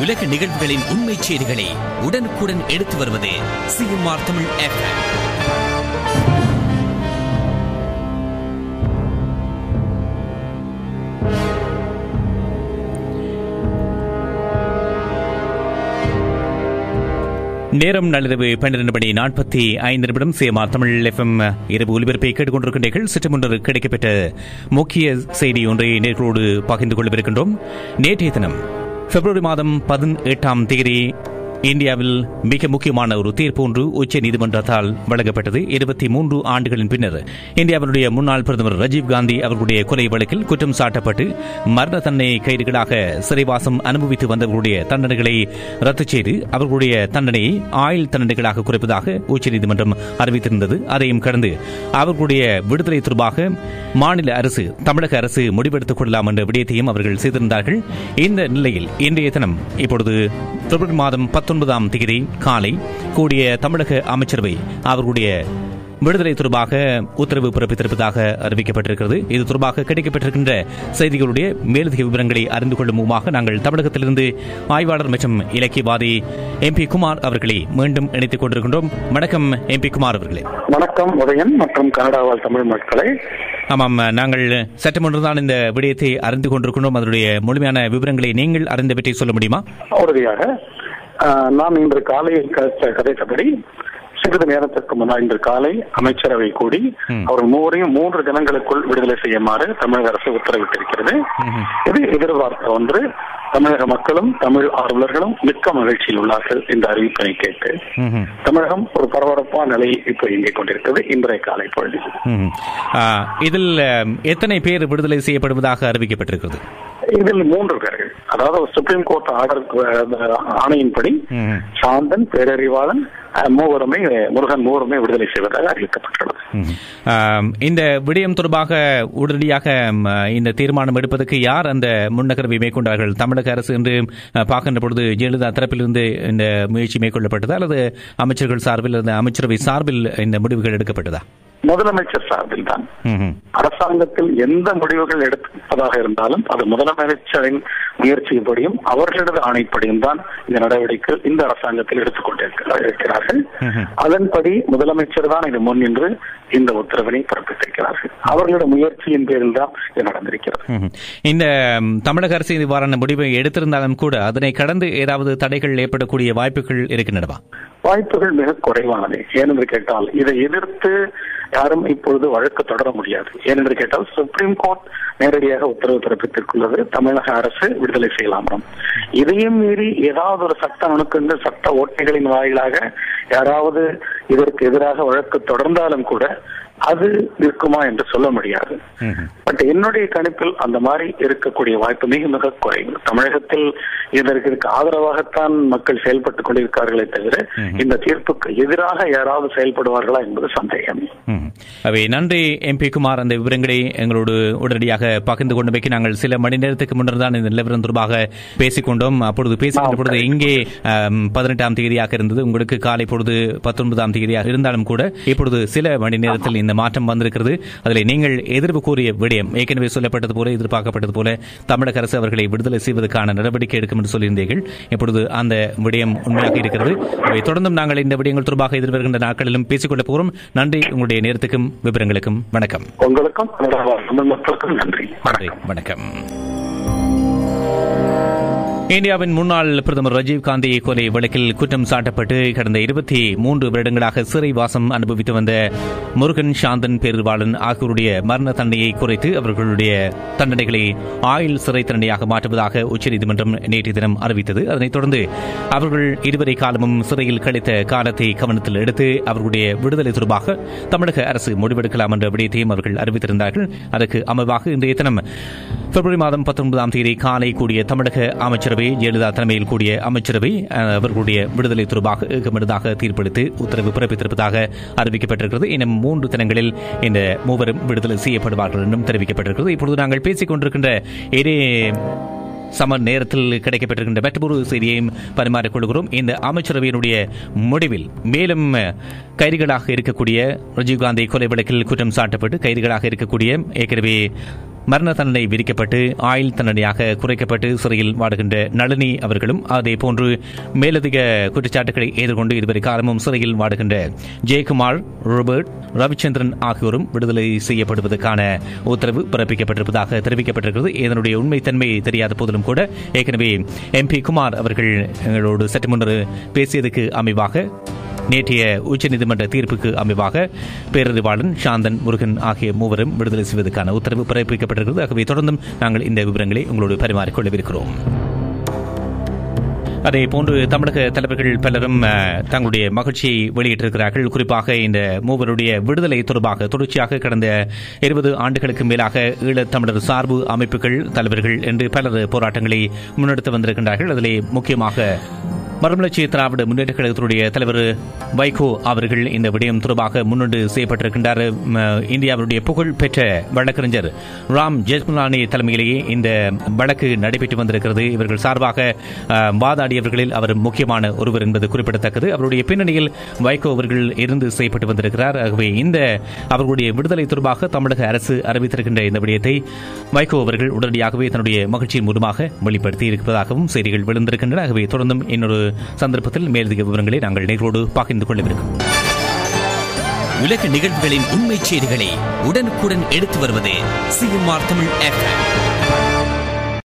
உலக நிகழ்வுகளின் உண்மை செய்திகளை உடனுக்குடன் எடுத்து வருவது சிஎம்ஆர் தமிழ் நேரம் நள்ளிரவு பன்னிரண்டு மணி நாற்பத்தி ஐந்து நிமிடம் சேமா தமிழ் எஃப்எம் இரவு ஒலிபரப்பை கேட்டுக்கொண்டிருக்கின்றீர்கள் சற்று முன்னர் கிடைக்கப்பெற்ற முக்கிய செய்தி ஒன்றை நேர்களோடு பகிர்ந்து கொள்ளவிருக்கின்றோம். நேற்றைய தினம் பிப்ரவரி மாதம் பதினெட்டாம் தேதி இந்தியாவில் மிக முக்கியமான ஒரு தீர்ப்பு ஒன்று உச்ச நீதிமன்றத்தால் வழங்கப்பட்டது. இருபத்தி மூன்று ஆண்டுகளின் பின்னர் இந்தியாவினுடைய முன்னாள் பிரதமர் ராஜீவ் காந்தி அவர்களுடைய கொலை வழக்கில் குற்றம் சாட்டப்பட்டு மரண தண்டனை கைதுகளாக சிறைவாசம் அனுபவித்து வந்தவர்களுடைய தண்டனைகளை ரத்து செய்து அவர்களுடைய தண்டனையை ஆயுள் தண்டனைகளாக குறைப்பதாக உச்சநீதிமன்றம் அறிவித்திருந்தது. அதையும் கடந்து அவர்களுடைய விடுதலை தொடர்பாக மாநில அரசு தமிழக அரசு முடிவெடுத்துக் கொள்ளலாம் என்ற விடயத்தையும் அவர்கள் செய்திருந்தார்கள். இந்த நிலையில் இன்றைய தினம் இப்பொழுது பிப்ரவரி மாதம் பத்து பத்தொன்பதாம் தேதி காலை கூடிய தமிழக அமைச்சரவை அவர்களுடைய விடுதலை தொடர்பாக உத்தரவு பிறப்பித்திருப்பதாக அறிவிக்கப்பட்டிருக்கிறது. இது தொடர்பாக கிடைக்கப்பட்டிருக்கின்ற செய்திகளுடைய மேலதிக விவரங்களை அறிந்து கொள்ளும் முகமாக நாங்கள் தமிழகத்திலிருந்து ஆய்வாளர் மற்றும் இலக்கியவாதி எம்பி குமார் அவர்களை மீண்டும் இணைத்துக் கொண்டிருக்கின்றோம். வணக்கம் எம்பி குமார் அவர்களே. வணக்கம் உதயன் மற்றும் கனடா வாழ் தமிழ் மக்களை. ஆமாம் நாங்கள் சற்று இந்த விடயத்தை அறிந்து கொண்டிருக்கின்றோம். அதனுடைய முழுமையான விவரங்களை நீங்கள் அறிந்த பற்றி சொல்ல முடியுமா? உறுதியாக. நாம் இன்று காலை கதைத்த கதைத்தபடி சிறிது நேரத்திற்கு முன்னால் இன்று காலை அமைச்சரவை கூடி ம். அவர் மூவரையும் மூன்று தினங்களுக்குள் விடுதலை செய்யுமாறு தமிழக அரசு உத்தரவிட்டிருக்கிறது. இது எதிர்பார்த்த ஒன்று தமிழக மக்களும் தமிழ் ஆர்வலர்களும் மிக்க மகிழ்ச்சியில் உள்ளார்கள் இந்த அறிவிப்பினை கேட்டு. தமிழகம் ஒரு பரபரப்பான நிலையை இப்போ இயங்கிக் கொண்டிருக்கிறது இன்றைய காலை. ஆ, இதில் எத்தனை பேர் விடுதலை செய்யப்படுவதாக அறிவிக்கப்பட்டிருக்கிறது இதில் மூன்று பேர்கள் அதாவது சுப்ரீம் கோர்ட் ஆர்டர் ஆணையின்படி. சாந்தன் பேரறிவாளன் மூவருமே முருகன் மூவருமே விடுதலை செய்வதாக அறிவிக்கப்பட்டுள்ளது. இந்த விடயம் தொடர்பாக உடனடியாக இந்த தீர்மானம் எடுப்பதற்கு யார் அந்த முன்னகர்வை மேற்கொண்டார்கள்? தமிழக அரசு என்று பார்க்கின்ற பொழுது ஜெயலலிதா தரப்பிலிருந்து இந்த முயற்சி மேற்கொள்ளப்பட்டதா? அல்லது அமைச்சர்கள் சார்பில் அமைச்சரவை சார்பில் இந்த முடிவுகள் எடுக்கப்பட்டதா? முதலமைச்சர் சார்பில் தான். அரசாங்கத்தில் எந்த முடிவுகள் எடுப்பதாக இருந்தாலும் அது முதலமைச்சரின் முயற்சியின்படியும் அவர்களது ஆணைப்படியும் தான் இந்த நடவடிக்கை இந்த அரசாங்கத்தில் ம்ஹும். அதன்படி முதலமைச்சர் தான் இது முன்னின்று இந்த உத்தரவினை பிறப்பித்திருக்கிறார்கள். அவர்களோட முயற்சியின் பேரில் தான் இது நடந்திருக்கிறது. இந்த தமிழக அரசு இவ்வாறான முடிவை எடுத்திருந்தாலும் கூட அதனை கடந்து ஏதாவது தடைகள் ஏற்படக்கூடிய வாய்ப்புகள் இருக்கின்றனவா? வாய்ப்புகள் மிக குறைவானது ஏனென்று கேட்டால் இதை எதிர்த்து யாரும் இப்பொழுது வழக்கு தொடர முடியாது. ஏனென்று கேட்டால் சுப்ரீம் கோர்ட் நேரடியாக உத்தரவு பிறப்பித்திருக்கிறது. தமிழக அரசு விடுதலை செய்யலாம். இதையும் மீறி ஏதாவது ஒரு சட்ட நுணுக்கங்கள் சட்ட ஓட்டைகளின் வாயிலாக யாராவது இதற்கு எதிராக வழக்கு தொடர்ந்தாலும் கூட அது இருக்குமா என்று சொல்ல முடியாது. பட் என்னுடைய கணிப்பில் அந்த மாதிரி இருக்கக்கூடிய வாய்ப்பு மிக மிக குறைவு. தமிழகத்தில் இதற்கு ஆதரவாகத்தான் மக்கள் செயல்பட்டுக் கொண்டிருக்கார்களே தவிர. இந்த தீர்ப்புக்கு எதிராக யாராவது செயல்படுவார்களா என்பது சந்தேகம். அவை நன்றி எம்பி குமார். அந்த விவரங்களை எங்களோடு உடனடியாக பகிர்ந்து கொண்டமைக்கு நாங்கள் சில மணி நேரத்துக்கு முன்னர் தான் இந்த நிலவரம் தொடர்பாக பேசிக்கொண்டோம். அப்பொழுது பேசிக்கொண்ட பொழுது இங்கே பதினெட்டாம் தேதியாக இருந்தது. உங்களுக்கு காலை பொழுது பத்தொன்பதாம் தேதியாக இருந்தாலும் கூட இப்பொழுது சில மணி நேரத்தில் இந்த மாற்றம் வந்திருக்கிறது. அதில் நீங்கள் எதிர்ப்பு கூறிய விடயம் ஏற்கனவே சொல்லப்பட்டது போல எதிர்பார்க்கப்பட்டது போல தமிழக அரசு அவர்களை விடுதலை செய்வதற்கான நடவடிக்கை எடுக்கும் என்று சொல்லியிருந்தீர்கள். இப்பொழுது அந்த விடயம் உண்மையாக இருக்கிறது. அவை தொடர்ந்தும் நாங்கள் இந்த விடயங்கள் தொடர்பாக எதிர்வருகின்ற நாட்களிலும் பேசிக்கொள்ள போகிறோம். நன்றி. உங்களுடைய நேரத்துக்கும் விவரங்களுக்கும் வணக்கம். உங்களுக்கும் நன்றி. வணக்கம். இந்தியாவின் முன்னாள் பிரதமர் ரஜீவ் காந்தி கொலை வழக்கில் குற்றம் சாட்டப்பட்டு கடந்த இருபத்தி மூன்று வருடங்களாக சிறைவாசம் அனுபவித்து வந்த முருகன் சாந்தன் பேருவாளன் ஆகியோருடைய மரண தண்டனையை குறைத்து அவர்களுடைய தண்டனைகளை ஆயுள் சிறை தண்டனையாக மாற்றுவதாக உச்சநீதிமன்றம் நேற்று தினம் அறிவித்தது. அதனைத் தொடர்ந்து அவர்கள் இதுவரை காலமும் சிறையில் கழித்த காலத்தை கவனத்தில் எடுத்து அவர்களுடைய விடுதலை தொடர்பாக தமிழக அரசு முடிவெடுக்கலாம் என்ற விடயத்தையும் அவர்கள் அறிவித்திருந்தார்கள். அதற்கு அமைவாக இன்றைய தினம் பிப்ரவரி மாதம் பத்தொன்பதாம் தேதி காலை கூடிய தமிழக அமைச்சரவை ஜெயலலிதா தலைமையில் கூடிய அமைச்சரவை அவர்களுடைய விடுதலை தொடர்பாக ஏகமனதாக தீர்ப்பளித்து உத்தரவு பிறப்பித்திருப்பதாக அறிவிக்கப்பட்டிருக்கிறது. இன்னும் மூன்று தினங்களில் இந்த மூவரும் விடுதலை செய்யப்படுவார்கள் என்றும் தெரிவிக்கப்பட்டிருக்கிறது. இப்பொழுது நாங்கள் பேசிக் கொண்டிருக்கின்ற இதே சம நேரத்தில் கிடைக்கப்பட்டிருக்கின்ற மற்றொரு செய்தியையும் பரிமாறிக்கொள்கிறோம் இந்த அமைச்சரவையினுடைய முடிவில் மேலும் கைதிகளாக இருக்கக்கூடிய ராஜீவ்காந்தி கொலை வழக்கில் குற்றம் சாட்டப்பட்டு கைதிகளாக இருக்கக்கூடிய ஏற்கனவே மரண தண்டனை விதிக்கப்பட்டு ஆயுள் தண்டனையாக குறைக்கப்பட்டு சிறையில் வாடுகின்ற நளினி அவர்களும் அதே போன்று மேலதிக குற்றச்சாட்டுகளை எதிர்கொண்டு இதுவரை காலமும் சிறையில் வாடுகின்ற ஜெயக்குமார் ரோபர்ட் ரவிச்சந்திரன் ஆகியோரும் விடுதலை செய்யப்படுவதற்கான உத்தரவு பிறப்பிக்கப்பட்டிருப்பதாக தெரிவிக்கப்பட்டிருக்கிறது. இதனுடைய உண்மைத்தன்மை தெரியாத போதிலும் கூட ஏற்கனவே எம்பி குமார் அவர்கள் எங்களோடு சற்று முன்னர் பேசியதுக்கு அமைவாக நேற்றைய உச்சநீதிமன்ற தீர்ப்புக்கு அமைவாக பேரறிவாளன் சாந்தன் முருகன் ஆகிய மூவரும் விடுதலை செய்வதற்கான உத்தரவு பிறப்பிக்கப்பட்டிருக்கிறது. ஆகவே தொடர்ந்தும் நாங்கள் இந்த விவரங்களை உங்களோடு பரிமாறிக்கொள்ளவிருக்கிறோம் அதே போன்று தமிழக தலைவர்கள் பலரும் தங்களுடைய மகிழ்ச்சியை வெளியிட்டிருக்கிறார்கள். குறிப்பாக இந்த மூவருடைய விடுதலை தொடர்பாக தொடர்ச்சியாக கடந்த இருபது ஆண்டுகளுக்கு மேலாக ஈழத்தமிழர் சார்பு அமைப்புகள் தலைவர்கள் என்று பலர் போராட்டங்களை முன்னெடுத்து வந்திருக்கின்றார்கள். அதிலே முக்கியமாக மறுமலர்ச்சி திராவிட முன்னேற்ற கழகத்தினுடைய தலைவர் வைகோ அவர்கள் இந்த விடயம் தொடர்பாக முன்னெண்டு செய்யப்பட்டிருக்கின்றார். இந்தியாவுடைய புகழ் பெற்ற வழக்கறிஞர் ராம் ஜெத்மலானி தலைமையிலேயே இந்த வழக்கு நடைபெற்று வந்திருக்கிறது. இவர்கள் சார்பாக வாதாடியவர்களில் அவர் முக்கியமான ஒருவர் என்பது குறிப்பிடத்தக்கது. அவருடைய பின்னணியில் வைகோ அவர்கள் இருந்து செய்யப்பட்டு வந்திருக்கிறார். ஆகவே இந்த அவர்களுடைய விடுதலை தொடர்பாக தமிழக அரசு அறிவித்திருக்கின்ற இந்த விடயத்தை வைகோ அவர்கள் உடனடியாகவே தன்னுடைய மகிழ்ச்சியின் மூலமாக வெளிப்படுத்தி இருப்பதாகவும் செய்திகள் விழுந்திருக்கின்றன. ஆகவே தொடர்ந்தும் இன்னொரு சந்தர்ப்பத்தில் மேலதிக விவரங்களை நாங்கள் நேரோடு பகிர்ந்து கொள்ளவிருக்கிறோம் உலக நிகழ்வுகளின் உண்மை செய்திகளை உடனுக்குடன் எடுத்து வருவது சிஎம்ஆர் தமிழ் எஃப்எம்